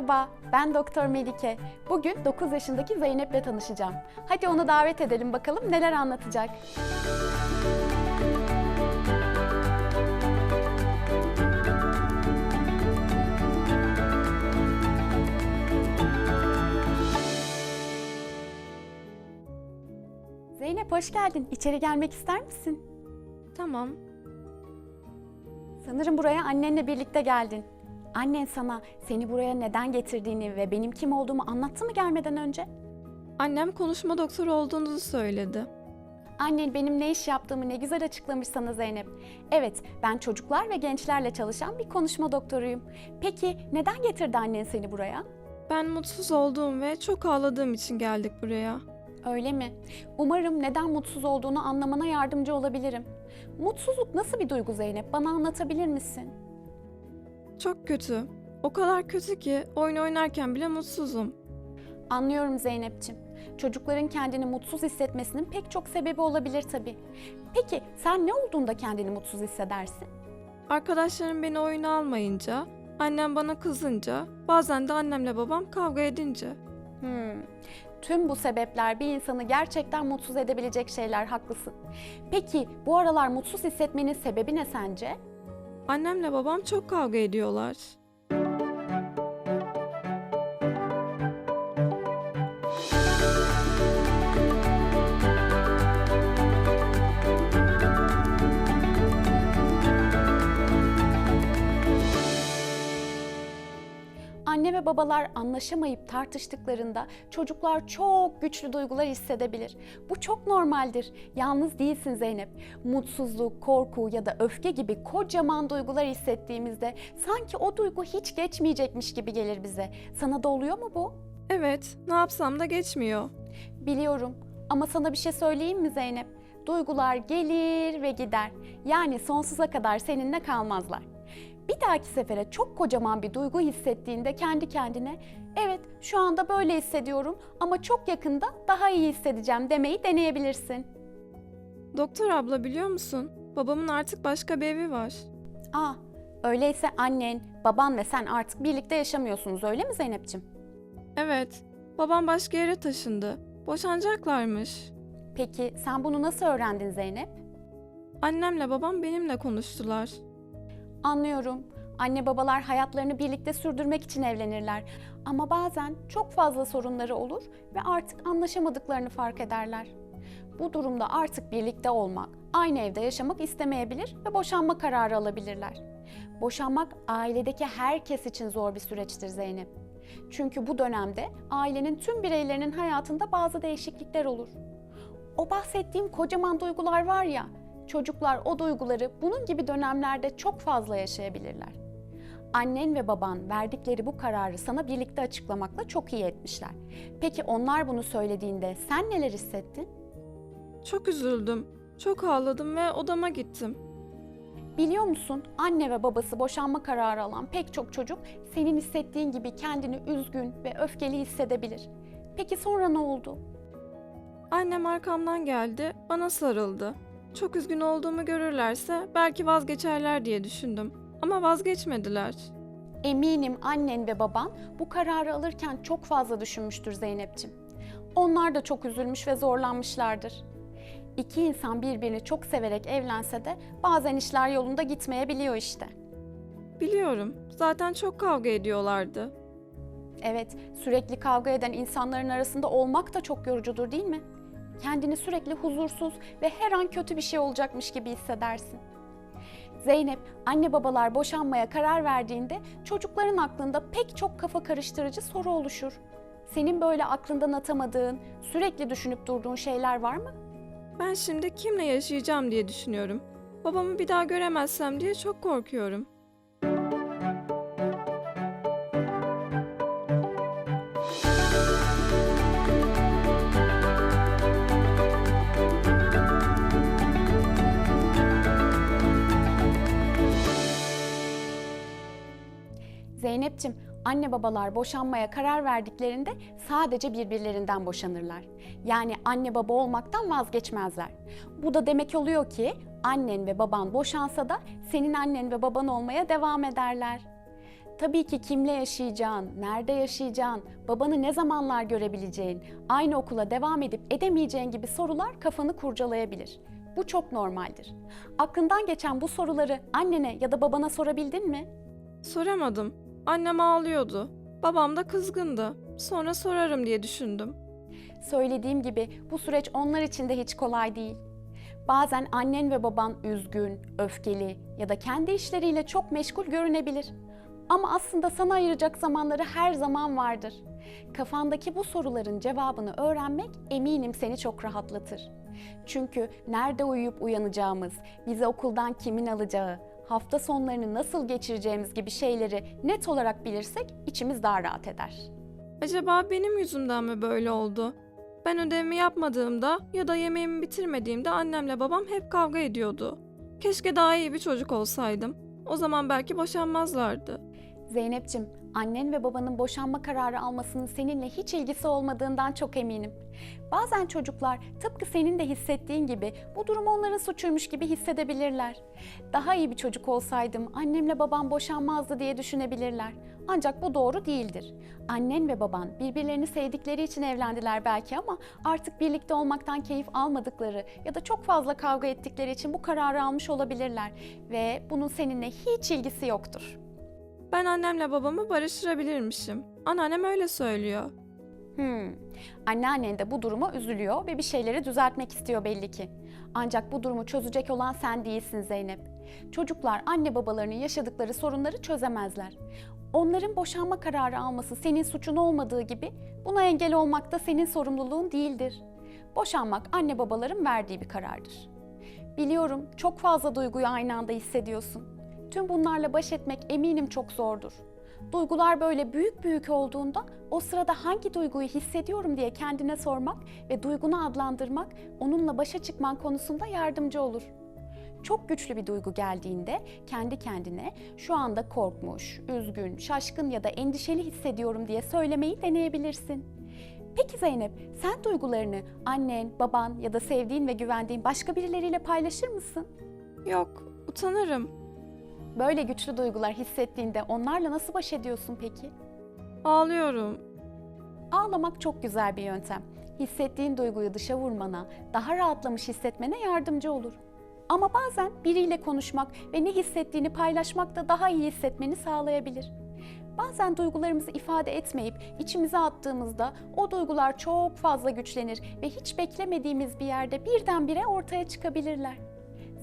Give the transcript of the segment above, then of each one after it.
Merhaba, ben Doktor Melike. Bugün 9 yaşındaki Zeynep'le tanışacağım. Hadi onu davet edelim bakalım neler anlatacak. Zeynep hoş geldin. İçeri gelmek ister misin? Tamam. Sanırım buraya annenle birlikte geldin. Annen sana seni buraya neden getirdiğini ve benim kim olduğumu anlattı mı gelmeden önce? Annem konuşma doktoru olduğunuzu söyledi. Annen benim ne iş yaptığımı ne güzel açıklamış sana Zeynep. Evet, ben çocuklar ve gençlerle çalışan bir konuşma doktoruyum. Peki neden getirdi annen seni buraya? Ben mutsuz olduğum ve çok ağladığım için geldik buraya. Öyle mi? Umarım neden mutsuz olduğunu anlamana yardımcı olabilirim. Mutsuzluk nasıl bir duygu Zeynep? Bana anlatabilir misin? Çok kötü. O kadar kötü ki oyun oynarken bile mutsuzum. Anlıyorum Zeynep'ciğim. Çocukların kendini mutsuz hissetmesinin pek çok sebebi olabilir tabii. Peki sen ne olduğunda kendini mutsuz hissedersin? Arkadaşlarım beni oyuna almayınca, annem bana kızınca, bazen de annemle babam kavga edince. Hmm. Tüm bu sebepler bir insanı gerçekten mutsuz edebilecek şeyler, haklısın. Peki bu aralar mutsuz hissetmenin sebebi ne sence? Annemle babam çok kavga ediyorlar. Anne ve babalar anlaşamayıp tartıştıklarında çocuklar çok güçlü duygular hissedebilir. Bu çok normaldir. Yalnız değilsin Zeynep. Mutsuzluk, korku ya da öfke gibi kocaman duygular hissettiğimizde sanki o duygu hiç geçmeyecekmiş gibi gelir bize. Sana da oluyor mu bu? Evet, ne yapsam da geçmiyor. Biliyorum ama sana bir şey söyleyeyim mi Zeynep? Duygular gelir ve gider. Yani sonsuza kadar seninle kalmazlar. Bir dahaki sefere çok kocaman bir duygu hissettiğinde kendi kendine evet şu anda böyle hissediyorum ama çok yakında daha iyi hissedeceğim demeyi deneyebilirsin. Doktor abla biliyor musun? Babamın artık başka bir evi var. Aa, öyleyse annen, baban ve sen artık birlikte yaşamıyorsunuz öyle mi Zeynep'ciğim? Evet, babam başka yere taşındı. Boşanacaklarmış. Peki sen bunu nasıl öğrendin Zeynep? Annemle babam benimle konuştular. Anlıyorum. Anne babalar hayatlarını birlikte sürdürmek için evlenirler. Ama bazen çok fazla sorunları olur ve artık anlaşamadıklarını fark ederler. Bu durumda artık birlikte olmak, aynı evde yaşamak istemeyebilir ve boşanma kararı alabilirler. Boşanmak ailedeki herkes için zor bir süreçtir Zeynep. Çünkü bu dönemde ailenin tüm bireylerinin hayatında bazı değişiklikler olur. O bahsettiğim kocaman duygular var ya, çocuklar o duyguları bunun gibi dönemlerde çok fazla yaşayabilirler. Annen ve baban verdikleri bu kararı sana birlikte açıklamakla çok iyi etmişler. Peki onlar bunu söylediğinde sen neler hissettin? Çok üzüldüm. Çok ağladım ve odama gittim. Biliyor musun anne ve babası boşanma kararı alan pek çok çocuk senin hissettiğin gibi kendini üzgün ve öfkeli hissedebilir. Peki sonra ne oldu? Annem arkamdan geldi, bana sarıldı. Çok üzgün olduğumu görürlerse belki vazgeçerler diye düşündüm. Ama vazgeçmediler. Eminim annen ve baban bu kararı alırken çok fazla düşünmüştür Zeynep'ciğim. Onlar da çok üzülmüş ve zorlanmışlardır. İki insan birbirini çok severek evlense de bazen işler yolunda gitmeyebiliyor işte. Biliyorum, zaten çok kavga ediyorlardı. Evet, sürekli kavga eden insanların arasında olmak da çok yorucudur değil mi? Kendini sürekli huzursuz ve her an kötü bir şey olacakmış gibi hissedersin. Zeynep, anne babalar boşanmaya karar verdiğinde çocukların aklında pek çok kafa karıştırıcı soru oluşur. Senin böyle aklından atamadığın, sürekli düşünüp durduğun şeyler var mı? Ben şimdi kimle yaşayacağım diye düşünüyorum. Babamı bir daha göremezsem diye çok korkuyorum. Zeynep'ciğim, anne babalar boşanmaya karar verdiklerinde sadece birbirlerinden boşanırlar. Yani anne baba olmaktan vazgeçmezler. Bu da demek oluyor ki annen ve baban boşansa da senin annen ve baban olmaya devam ederler. Tabii ki kimle yaşayacağın, nerede yaşayacağın, babanı ne zamanlar görebileceğin, aynı okula devam edip edemeyeceğin gibi sorular kafanı kurcalayabilir. Bu çok normaldir. Aklından geçen bu soruları annene ya da babana sorabildin mi? Soramadım. Annem ağlıyordu. Babam da kızgındı. Sonra sorarım diye düşündüm. Söylediğim gibi bu süreç onlar için de hiç kolay değil. Bazen annen ve baban üzgün, öfkeli ya da kendi işleriyle çok meşgul görünebilir. Ama aslında sana ayıracak zamanları her zaman vardır. Kafandaki bu soruların cevabını öğrenmek eminim seni çok rahatlatır. Çünkü nerede uyuyup uyanacağımız, bizi okuldan kimin alacağı, hafta sonlarını nasıl geçireceğimiz gibi şeyleri net olarak bilirsek içimiz daha rahat eder. Acaba benim yüzümden mi böyle oldu? Ben ödevimi yapmadığımda ya da yemeğimi bitirmediğimde annemle babam hep kavga ediyordu. Keşke daha iyi bir çocuk olsaydım. O zaman belki boşanmazlardı. Zeynep'cim, annen ve babanın boşanma kararı almasının seninle hiç ilgisi olmadığından çok eminim. Bazen çocuklar tıpkı senin de hissettiğin gibi bu durum onların suçuymuş gibi hissedebilirler. Daha iyi bir çocuk olsaydım annemle babam boşanmazdı diye düşünebilirler. Ancak bu doğru değildir. Annen ve baban birbirlerini sevdikleri için evlendiler belki ama artık birlikte olmaktan keyif almadıkları ya da çok fazla kavga ettikleri için bu kararı almış olabilirler ve bunun seninle hiç ilgisi yoktur. Ben annemle babamı barıştırabilirmişim. Anneannem öyle söylüyor. Hmm. Anneannen de bu duruma üzülüyor ve bir şeyleri düzeltmek istiyor belli ki. Ancak bu durumu çözecek olan sen değilsin Zeynep. Çocuklar anne babalarının yaşadıkları sorunları çözemezler. Onların boşanma kararı alması senin suçun olmadığı gibi buna engel olmak da senin sorumluluğun değildir. Boşanmak anne babaların verdiği bir karardır. Biliyorum çok fazla duyguyu aynı anda hissediyorsun. Tüm bunlarla baş etmek eminim çok zordur. Duygular böyle büyük büyük olduğunda o sırada hangi duyguyu hissediyorum diye kendine sormak ve duygunu adlandırmak onunla başa çıkman konusunda yardımcı olur. Çok güçlü bir duygu geldiğinde kendi kendine şu anda korkmuş, üzgün, şaşkın ya da endişeli hissediyorum diye söylemeyi deneyebilirsin. Peki Zeynep, sen duygularını annen, baban ya da sevdiğin ve güvendiğin başka birileriyle paylaşır mısın? Yok, utanırım. Böyle güçlü duygular hissettiğinde onlarla nasıl baş ediyorsun peki? Ağlıyorum. Ağlamak çok güzel bir yöntem. Hissettiğin duyguyu dışa vurmana, daha rahatlamış hissetmene yardımcı olur. Ama bazen biriyle konuşmak ve ne hissettiğini paylaşmak da daha iyi hissetmeni sağlayabilir. Bazen duygularımızı ifade etmeyip içimize attığımızda o duygular çok fazla güçlenir ve hiç beklemediğimiz bir yerde birdenbire ortaya çıkabilirler.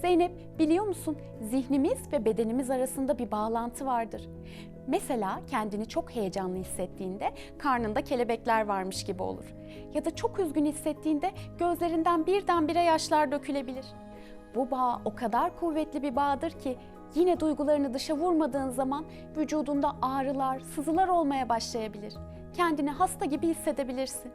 Zeynep biliyor musun zihnimiz ve bedenimiz arasında bir bağlantı vardır. Mesela kendini çok heyecanlı hissettiğinde karnında kelebekler varmış gibi olur. Ya da çok üzgün hissettiğinde gözlerinden birdenbire yaşlar dökülebilir. Bu bağ o kadar kuvvetli bir bağdır ki yine duygularını dışa vurmadığın zaman vücudunda ağrılar, sızılar olmaya başlayabilir. Kendini hasta gibi hissedebilirsin.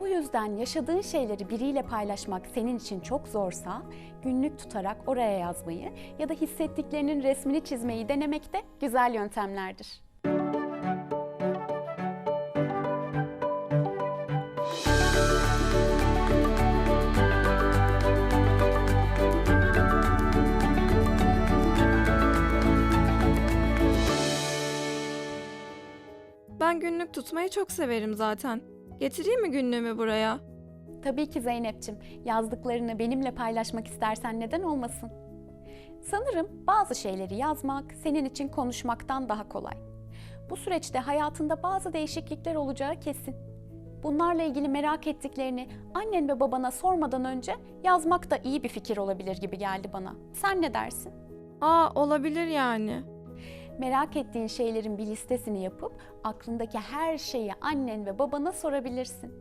Bu yüzden yaşadığın şeyleri biriyle paylaşmak senin için çok zorsa, günlük tutarak oraya yazmayı ya da hissettiklerinin resmini çizmeyi denemek de güzel yöntemlerdir. Ben günlük tutmayı çok severim zaten. Getireyim mi günlüğümü buraya? Tabii ki Zeynep'ciğim, yazdıklarını benimle paylaşmak istersen neden olmasın? Sanırım bazı şeyleri yazmak senin için konuşmaktan daha kolay. Bu süreçte hayatında bazı değişiklikler olacağı kesin. Bunlarla ilgili merak ettiklerini annen ve babana sormadan önce yazmak da iyi bir fikir olabilir gibi geldi bana. Sen ne dersin? Aa, olabilir yani. Merak ettiğin şeylerin bir listesini yapıp aklındaki her şeyi annen ve babana sorabilirsin.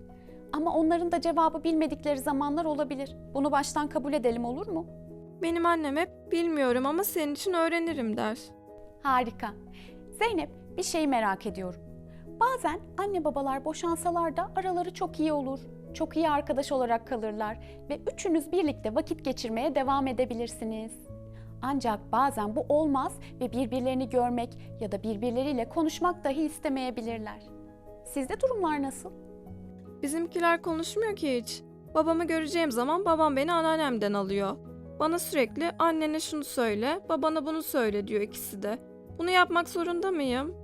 Ama onların da cevabı bilmedikleri zamanlar olabilir. Bunu baştan kabul edelim olur mu? Benim annem hep bilmiyorum ama senin için öğrenirim der. Harika. Zeynep, bir şey merak ediyorum. Bazen anne babalar boşansalar da araları çok iyi olur. Çok iyi arkadaş olarak kalırlar ve üçünüz birlikte vakit geçirmeye devam edebilirsiniz. Ancak bazen bu olmaz ve birbirlerini görmek ya da birbirleriyle konuşmak dahi istemeyebilirler. Sizde durumlar nasıl? Bizimkiler konuşmuyor ki hiç. Babamı göreceğim zaman babam beni anneannemden alıyor. Bana sürekli annene şunu söyle, babana bunu söyle diyor ikisi de. Bunu yapmak zorunda mıyım?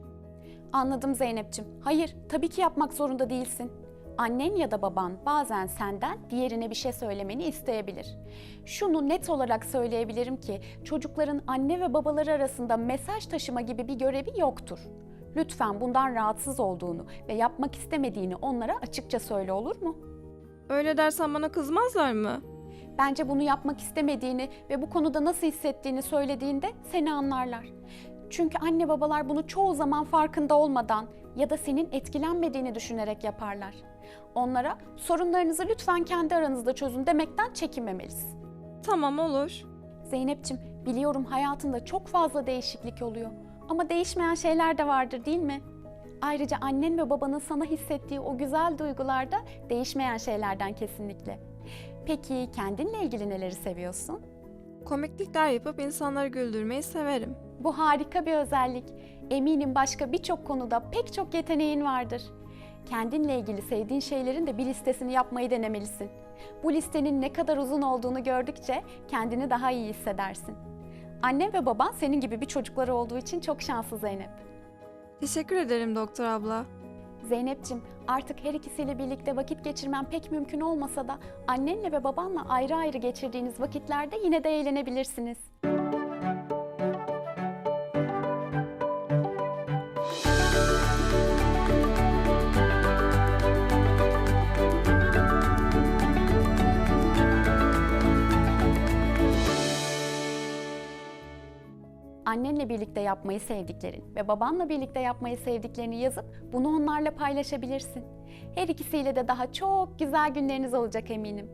Anladım Zeynep'ciğim. Hayır, tabii ki yapmak zorunda değilsin. Annen ya da baban bazen senden diğerine bir şey söylemeni isteyebilir. Şunu net olarak söyleyebilirim ki çocukların anne ve babaları arasında mesaj taşıma gibi bir görevi yoktur. Lütfen bundan rahatsız olduğunu ve yapmak istemediğini onlara açıkça söyle olur mu? Öyle dersen bana kızmazlar mı? Bence bunu yapmak istemediğini ve bu konuda nasıl hissettiğini söylediğinde seni anlarlar. Çünkü anne babalar bunu çoğu zaman farkında olmadan ya da senin etkilenmediğini düşünerek yaparlar. Onlara sorunlarınızı lütfen kendi aranızda çözün demekten çekinmemelisin. Tamam olur. Zeynep'ciğim biliyorum hayatında çok fazla değişiklik oluyor. Ama değişmeyen şeyler de vardır değil mi? Ayrıca annen ve babanın sana hissettiği o güzel duygular da değişmeyen şeylerden kesinlikle. Peki kendinle ilgili neleri seviyorsun? Komiklikler yapıp insanları güldürmeyi severim. Bu harika bir özellik. Eminim başka birçok konuda pek çok yeteneğin vardır. Kendinle ilgili sevdiğin şeylerin de bir listesini yapmayı denemelisin. Bu listenin ne kadar uzun olduğunu gördükçe kendini daha iyi hissedersin. Annen ve baban senin gibi bir çocukları olduğu için çok şanslı Zeynep. Teşekkür ederim doktor abla. Zeynep'cim artık her ikisiyle birlikte vakit geçirmen pek mümkün olmasa da annenle ve babanla ayrı ayrı geçirdiğiniz vakitlerde yine de eğlenebilirsiniz. Annenle birlikte yapmayı sevdiklerin ve babanla birlikte yapmayı sevdiklerini yazıp bunu onlarla paylaşabilirsin. Her ikisiyle de daha çok güzel günleriniz olacak eminim.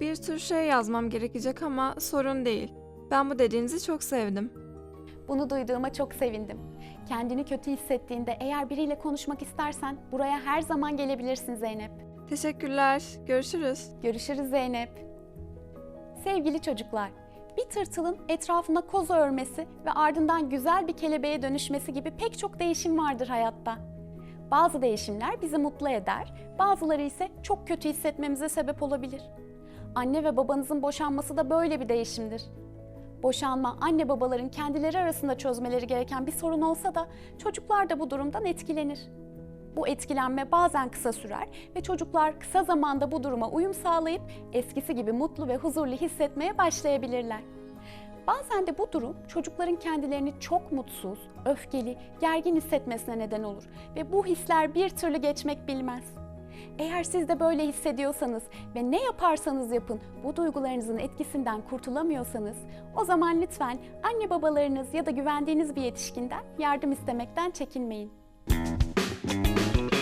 Bir tür şey yazmam gerekecek ama sorun değil. Ben bu dediğinizi çok sevdim. Bunu duyduğuma çok sevindim. Kendini kötü hissettiğinde eğer biriyle konuşmak istersen buraya her zaman gelebilirsin Zeynep. Teşekkürler. Görüşürüz. Görüşürüz Zeynep. Sevgili çocuklar, bir tırtılın etrafına koz örmesi ve ardından güzel bir kelebeğe dönüşmesi gibi pek çok değişim vardır hayatta. Bazı değişimler bizi mutlu eder, bazıları ise çok kötü hissetmemize sebep olabilir. Anne ve babanızın boşanması da böyle bir değişimdir. Boşanma anne babaların kendileri arasında çözmeleri gereken bir sorun olsa da çocuklar da bu durumdan etkilenir. Bu etkilenme bazen kısa sürer ve çocuklar kısa zamanda bu duruma uyum sağlayıp eskisi gibi mutlu ve huzurlu hissetmeye başlayabilirler. Bazen de bu durum çocukların kendilerini çok mutsuz, öfkeli, gergin hissetmesine neden olur ve bu hisler bir türlü geçmek bilmez. Eğer siz de böyle hissediyorsanız ve ne yaparsanız yapın bu duygularınızın etkisinden kurtulamıyorsanız o zaman lütfen anne babalarınız ya da güvendiğiniz bir yetişkinden yardım istemekten çekinmeyin. Thank you.